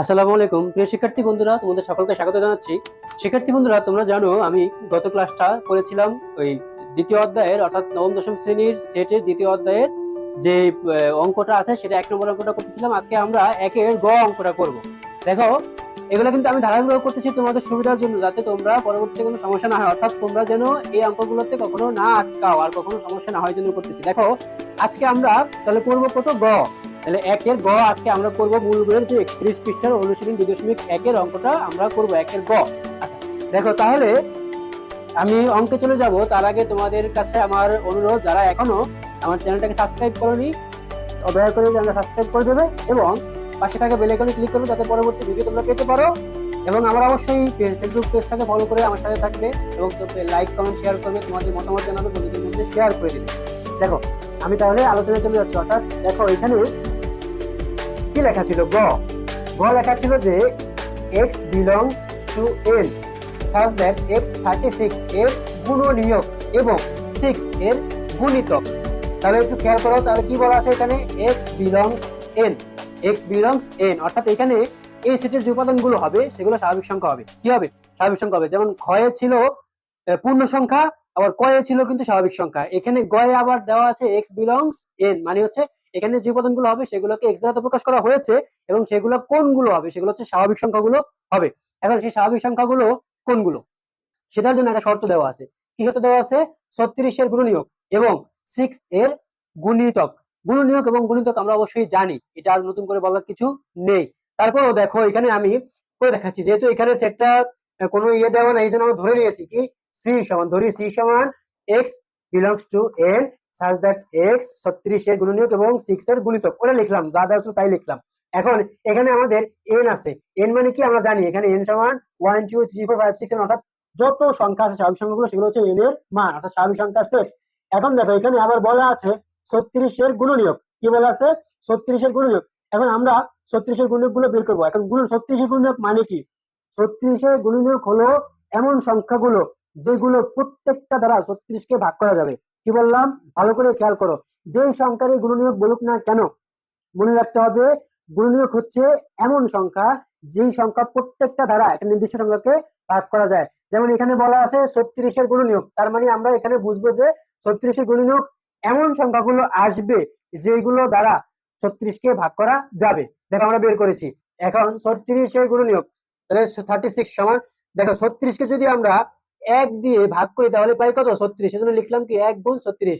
আসসালামু আলাইকুম। প্রিয় শিক্ষার্থী বন্ধুরা, তোমাদের সকলকে স্বাগত জানাচ্ছি। শিক্ষার্থী বন্ধুরা, তোমরা জানো, আমি গত ক্লাসটা করেছিলাম ওই দ্বিতীয় অধ্যায়ের, অর্থাৎ নবম দশম শ্রেণির সেটের দ্বিতীয় অধ্যায়ের যে অঙ্কটা আছে, সেটা এক নম্বর অঙ্কটা করতেছিলাম। আজকে আমরা একের গ অঙ্কটা করব। দেখো, এগুলো কিন্তু আমি ধারাবাহিক করতেছি তোমাদের সুবিধার জন্য, যাতে তোমরা পরবর্তীতে কোনো সমস্যা না হয়। অর্থাৎ তোমরা যেন এই অঙ্কগুলোতে কখনো না আটকাও, আর কখনো সমস্যা না হয় জন্য করতেছি। দেখো, আজকে আমরা তাহলে করব কত? গ। তাহলে একের গ আজকে আমরা করব মূল বইয়ের যে একত্রিশ পৃষ্ঠার অনুশীলন দুই দশমিক একের অঙ্কটা আমরা করব একের গ। আচ্ছা দেখো তাহলে আমি অঙ্কে চলে যাব। তার আগে তোমাদের কাছে আমার অনুরোধ, যারা এখনও আমার চ্যানেলটাকে সাবস্ক্রাইব করনি দয়া করে চ্যানেলটা সাবস্ক্রাইব করে দেবে এবং পাশে থাকা বেল আইকনে ক্লিক করবে যাতে পরবর্তী ভিডিও তোমরা পেতে পারো। এবং আমার অবশ্যই ফেসবুক পেজটাকে ফলো করে আমার সাথে থাকবে এবং লাইক কমেন্ট শেয়ার করবে, তোমাদের মতামত জানাবে, বন্ধুদের মধ্যে শেয়ার করে দিবে। দেখো, আমি তাহলে আলোচনায় চলে যাচ্ছি। অর্থাৎ দেখো, এখানে কি লেখা ছিল? গ। গ লেখা ছিল যে x belongs to n such that x 36 এর গুণনীয়ক এবং 6 এর গুণিতক। তাহলে একটু খেয়াল করো, তাহলে কি বলা আছে এখানে? x belongs n x belongs n, অর্থাৎ এখানে এই সেটের যে উপাদানগুলো হবে, সেগুলো স্বাভাবিক সংখ্যা হবে। কি হবে? স্বাভাবিক সংখ্যা হবে। যেমন ক্ষয়ে ছিল পূর্ণ সংখ্যা, আবার কয়ে ছিল কিন্তু স্বাভাবিক সংখ্যা। এখানে গয়ে আবার দেওয়া আছে x belongs n মানে হচ্ছে এখানে যে উপাদানগুলো হবে, সেগুলোকে এক্স দ্বারা প্রকাশ করা হয়েছে, এবং সেগুলো কোনগুলো হবে? সেগুলো হচ্ছে স্বাভাবিক সংখ্যাগুলো হবে। এখন সেই স্বাভাবিক সংখ্যাগুলো কোনগুলো? সেটার জন্য একটা শর্ত দেওয়া আছে। কি শর্ত দেওয়া আছে? ছত্রিশ এর গুণনীয়ক এবং সিক্স এর গুণিতক গুণনীয়ক এবং গুণিতক আমরা অবশ্যই জানি। এটা আর নতুন করে বলার কিছু নেই। তারপরও দেখো, এখানে আমি করে দেখাচ্ছি। যেহেতু এখানে সেটটা কোনো ইয়ে দেওয়া নাই, এই জন্য আমরা ধরে নিয়েছি কি? সি সমান, ধরি সি সমান X belongs to N such that X ছত্রিশ এর গুণনীয়ক এবং সিক্স এর গুণিতক। ওটা লিখলাম, যা দেওয়া তাই লিখলাম। এখন এখানে আমাদের এন আছে। এন মানে কি আমরা জানি, এখানে এন সমান one two three four five অর্থাৎ যত সংখ্যা আছে, স্বাভাবিক সংখ্যাগুলো, সেগুলো হচ্ছে এন এর মান, অর্থাৎ স্বাভাবিক সংখ্যার সেট এখন দেখো, এখানে আবার বলা আছে ছত্রিশের গুণনীয়ক। কি বলা আছে? ছত্রিশের গুণনীয়ক। এখন আমরা ছত্রিশের গুণনীয়কগুলো বের করব। এখন গুণ ছত্রিশের গুণনীয়ক মানে কি? ছত্রিশের গুণনীয়ক হলো এমন সংখ্যাগুলো যেগুলো প্রত্যেকটা দ্বারা ছত্রিশকে ভাগ করা যাবে। কি বললাম? ভালো করে খেয়াল করো। যেই সংখ্যার এই গুণনীয়ক বলুক না কেন, মনে রাখতে হবে গুণনীয়ক হচ্ছে এমন সংখ্যা যেই সংখ্যা প্রত্যেকটা দ্বারা একটা নির্দিষ্ট সংখ্যাকে ভাগ করা যায়। যেমন এখানে বলা আছে ছত্রিশের গুণনীয়ক। তার মানে আমরা এখানে বুঝব যে ছত্রিশের গুণনীয়ক এমন সংখ্যাগুলো আসবে যেগুলো দ্বারা ছত্রিশকে ভাগ করা যাবে। দেখো আমরা বের করেছি। এখন ছত্রিশের গুণনীয়ক, তাহলে থার্টি সিক্স সমান, দেখো ছত্রিশকে যদি আমরা এক দিয়ে ভাগ করি তাহলে পাই কত? ছত্রিশ। এজন্য লিখলাম কি এক গুণ ছত্রিশ।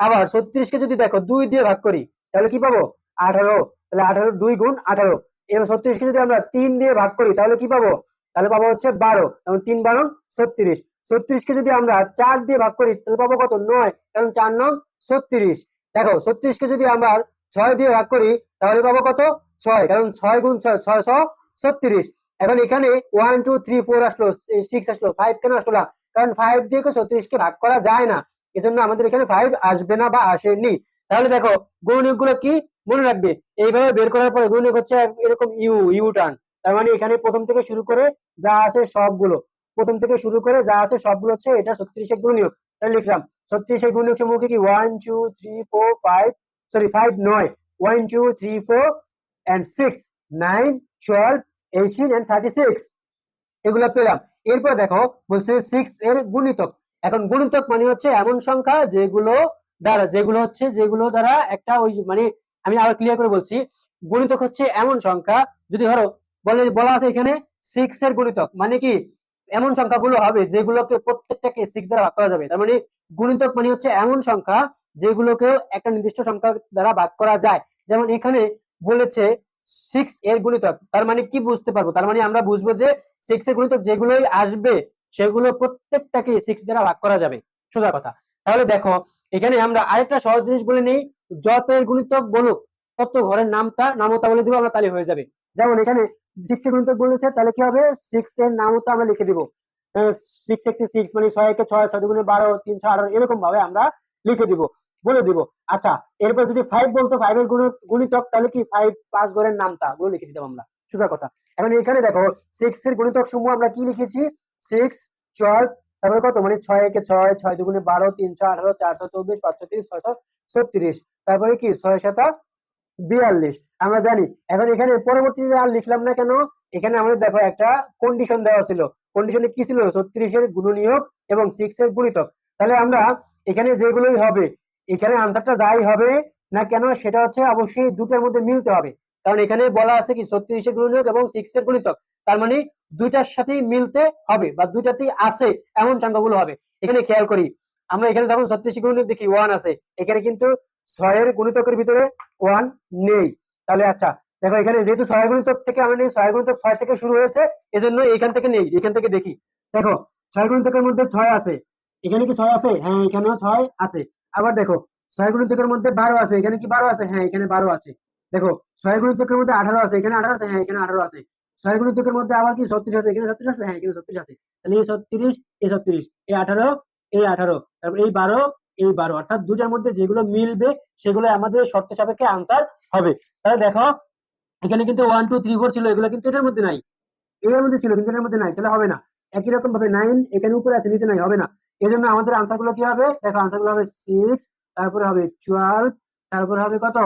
আবার ছত্রিশকে যদি দেখো, দুই দিয়ে ভাগ করি, তাহলে কি পাবো? আঠারো। তাহলে আঠারো দুই গুণ আঠারো। এবার ছত্রিশকে যদি আমরা তিন দিয়ে ভাগ করি, তাহলে কি পাবো? তাহলে পাবো হচ্ছে বারো। এবং তিন বারো ছত্রিশ। ছত্রিশকে যদি আমরা চার দিয়ে ভাগ করি, তাহলে পাবো কত? নয়। কারণ চার নং ছত্রিশ। দেখো, ছত্রিশকে যদি আমরা ছয় দিয়ে ভাগ করি, তাহলে পাবো কত? ছয়। কারণ ছয় গুণ ছয় ছয়শো ছত্রিশ। এখন এখানে ওয়ান টু থ্রি ফোর আসলো সিক্স আসলো ফাইভ কেন আসলো না? কারণ ফাইভ দিয়ে ছত্রিশকে ভাগ করা যায় না। এজন্য আমাদের এখানে ফাইভ আসবে না বা আসেনি। তাহলে দেখো গুণনীয়কগুলো কি? মনে রাখবে। এইভাবে বের করার পরে গুণনীয়ক হচ্ছে এরকম ইউ ইউ টার্ন তার মানে এখানে প্রথম থেকে শুরু করে যা আছে সবগুলো। প্রথম থেকে শুরু করে যা আছে সবগুলো হচ্ছে এটা ছত্রিশের গুণনীয়ক তাহলে লিখলাম, ছত্রিশের গুণনীয়ক সমূহ কি one two three four five sorry five নয়। One two three four and six nine twelve eighteen and thirty six এগুলো পেলাম। এরপর দেখো, বলছে সিক্স এর গুণিতক। এখন গুণিতক মানে হচ্ছে এমন সংখ্যা যেগুলো দ্বারা, যেগুলো হচ্ছে, যেগুলো দ্বারা একটা ওই মানে আমি আবার ক্লিয়ার করে বলছি, গুণিতক হচ্ছে এমন সংখ্যা, যদি ধরো, বলে, বলা আছে এখানে সিক্স এর গুণিতক মানে কি? এমন সংখ্যাগুলো হবে যেগুলোকে প্রত্যেকটাকে সিক্স দ্বারা ভাগ করা যাবে। তার মানে গুণিতক মানে হচ্ছে এমন সংখ্যা যেগুলোকে একটা নির্দিষ্ট সংখ্যা দ্বারা ভাগ করা যায়। যেমন এখানে বলেছে সিক্স এর গুণিতক তার মানে কি বুঝতে পারব? তার মানে আমরা বুঝব যে সিক্স এর গুণিতক যেগুলোই আসবে, সেগুলো প্রত্যেকটাকে সিক্স দ্বারা ভাগ করা যাবে। সোজা কথা। তাহলে দেখো, এখানে আমরা আরেকটা সহজ জিনিস বলে নেই, যত এর গুণিতক বলুক, তত ঘরের নামটা নামতা বলে দিব, আমরা তাহলে হয়ে যাবে। যেমন এখানে সিক্স এর গুণিতক বলেছে, তাহলে কি হবে? সিক্স এর নামতা আমরা লিখে দিব। সিক্স এক্স সিক্স মানে ছয় একে ছয় ছয় দুগুণে বারো তিনশো আঠারো এরকম ভাবে আমরা লিখে দিব। বলে দিব। আচ্ছা এরপর যদি ফাইভ বলতো ফাইভ এর গুণ গুণিতক, তাহলে কি ফাইভ পাঁচ ঘরের নামটা গুলো লিখে দিতাম আমরা। সোজা কথা। এখন এখানে দেখো সিক্স এর গুণিতক সমূহ আমরা কি লিখেছি? সিক্স টুয়েলভ তারপরে কত? মানে ছয় একে ছয় ছয় দুগুণে বারো তিনশো আঠারো চারশো চব্বিশ পাঁচশো তিরিশ ছয়শো ছত্রিশ। তারপরে কি? ছয় সাতা বিয়াল্লিশ। আমরা জানি, এখন এখানে পরবর্তীতে আর লিখলাম না কেন, এখানে আমাদের দেখো একটা কন্ডিশন দেওয়া ছিল। কন্ডিশনে কি ছিল? ছত্রিশের গুণনীয়ক এবং সিক্স এর গুণিতক। তাহলে আমরা এখানে যেগুলোই হবে এখানে আনসারটা যাই হবে না কেন সেটা হচ্ছে অবশ্যই দুটার মধ্যে মিলতে হবে। কারণ এখানে বলা আছে কি ছত্রিশের গুণনীয়ক এবং সিক্স এর গুণিতক। তার মানে দুইটার সাথেই মিলতে হবে বা দুইটাতেই আছে এমন সংখ্যাগুলো হবে। এখানে খেয়াল করি, আমরা এখানে যখন ছত্রিশ গুণনীয়ক দেখি ওয়ান আছে। এখানে কিন্তু ছয়ের গুণিতকের ভিতরে ওয়ান নেই। তাহলে আচ্ছা দেখো এখানে যেহেতু ছয় গুণিতক থেকে আমরা নেই ছয় গুণিতক ছয় থেকে শুরু হয়েছে, এজন্য এখান থেকে নেই, এখান থেকে দেখি। দেখো, ছয় গুণিতকের মধ্যে ছয় আছে। এখানে কি ছয় আছে? হ্যাঁ এখানেও ছয় আছে। আবার দেখো, ছয় গুণিতকের মধ্যে বারো আছে, এখানে কি বারো আছে? হ্যাঁ এখানে বারো আছে। দেখো, ছয় গুণিতকের মধ্যে আঠারো আছে, এখানে আঠারো আছে হ্যাঁ এখানে আঠারো আছে। ছয় গুণিতকের মধ্যে আবার কি ছত্রিশ আছে, এখানে ছত্রিশ আছে? হ্যাঁ এখানে ছত্রিশ আছে। তাহলে এই ছত্রিশ এই ছত্রিশ এই আঠারো এই আঠারো, তারপর এই বারো এই বারো। অর্থাৎ দুটার মধ্যে যেগুলো মিলবে সেগুলো আমাদের শর্ত সাপেক্ষে আনসার হবে। তাহলে দেখো, এখানে কিন্তু ওয়ান টু থ্রি ফোর ছিল, এগুলো কিন্তু এটার মধ্যে নাই। এর মধ্যে ছিল, কিন্তু এটার মধ্যে নাই, তাহলে হবে না। একই রকম ভাবে নাইন এখানে উপরে আছে, নিচে নাই, হবে না। এই জন্য আমাদের আনসারগুলো কি হবে? দেখো আনসারগুলো হবে সিক্স তারপরে হবে টুয়েলভ তারপরে হবে কত?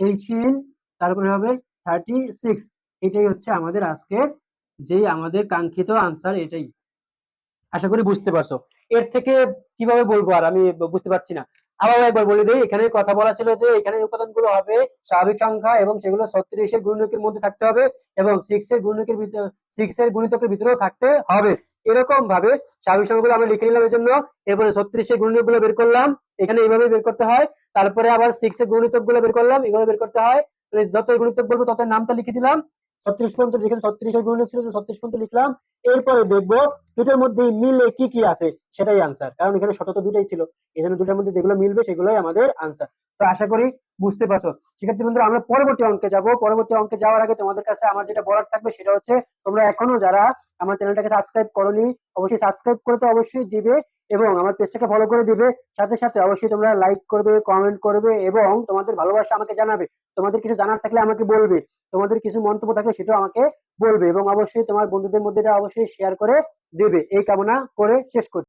এইটিন তারপরে হবে থার্টি সিক্স এটাই হচ্ছে আমাদের আজকের যে আমাদের কাঙ্ক্ষিত আনসার এটাই। আশা করি বুঝতে পারছ। এর থেকে কীভাবে বলব আর? আমি বুঝতে পারছি না। আবার একবার বলে দিই, এখানে কথা বলা ছিল যে এখানে উপাদানগুলো হবে স্বাভাবিক সংখ্যা এবং সেগুলো ছত্রিশের গুণনীয়কের মধ্যে থাকতে হবে এবং সিক্স এর গুণনীয়কের ভিতরে সিক্স এর গুণিতকের ভিতরেও থাকতে হবে। এরকম ভাবে স্বাভাবিক সংখ্যাগুলো আমরা লিখে নিলাম এই জন্য এরপরে ছত্রিশে গুণিতগুলো বের করলাম। এখানে এইভাবে বের করতে হয়। তারপরে আবার সিক্স এর গুণিতকগুলো বের করলাম। এগুলো বের করতে হয়। মানে যত গুণিতক বলব তত নামটা লিখে দিলাম। ছত্রিশ পর্যন্ত যেখানে ছত্রিশের গুণনীয়ক ছিল, ছত্রিশ পর্যন্ত লিখলাম। এরপরে দেখব দুটোর মধ্যে মিলে কি কি আছে, সেটাই আনসার কারণ এখানে শত তো দুটাই ছিল। দুটার মধ্যে যেগুলো মিলবে, সেগুলোই আমাদের আনসার তো আশা করি বুঝতে পারছ। শিক্ষার্থী বন্ধুরা, আমরা পরবর্তী অঙ্কে যাব। পরবর্তী অঙ্কে যাওয়ার আগে তোমাদের কাছে আমার যেটা বলার থাকবে, সেটা হচ্ছে তোমরা এখনও যারা আমার চ্যানেলটাকে সাবস্ক্রাইব করনি, অবশ্যই সাবস্ক্রাইব করে তো অবশ্যই দিবে। এবং আমার পেজটাকে ফলো করে দিবে। সাথে সাথে অবশ্যই তোমরা লাইক করবে কমেন্ট করবে এবং তোমাদের ভালোবাসা আমাকে জানাবে। তোমাদের কিছু জানার থাকলে আমাকে বলবে। তোমাদের কিছু মন্তব্য থাকলে সেটাও আমাকে বলবে এবং অবশ্যই তোমার বন্ধুদের মধ্যে এটা অবশ্যই শেয়ার করে দেবে। এই কামনা করে শেষ করছি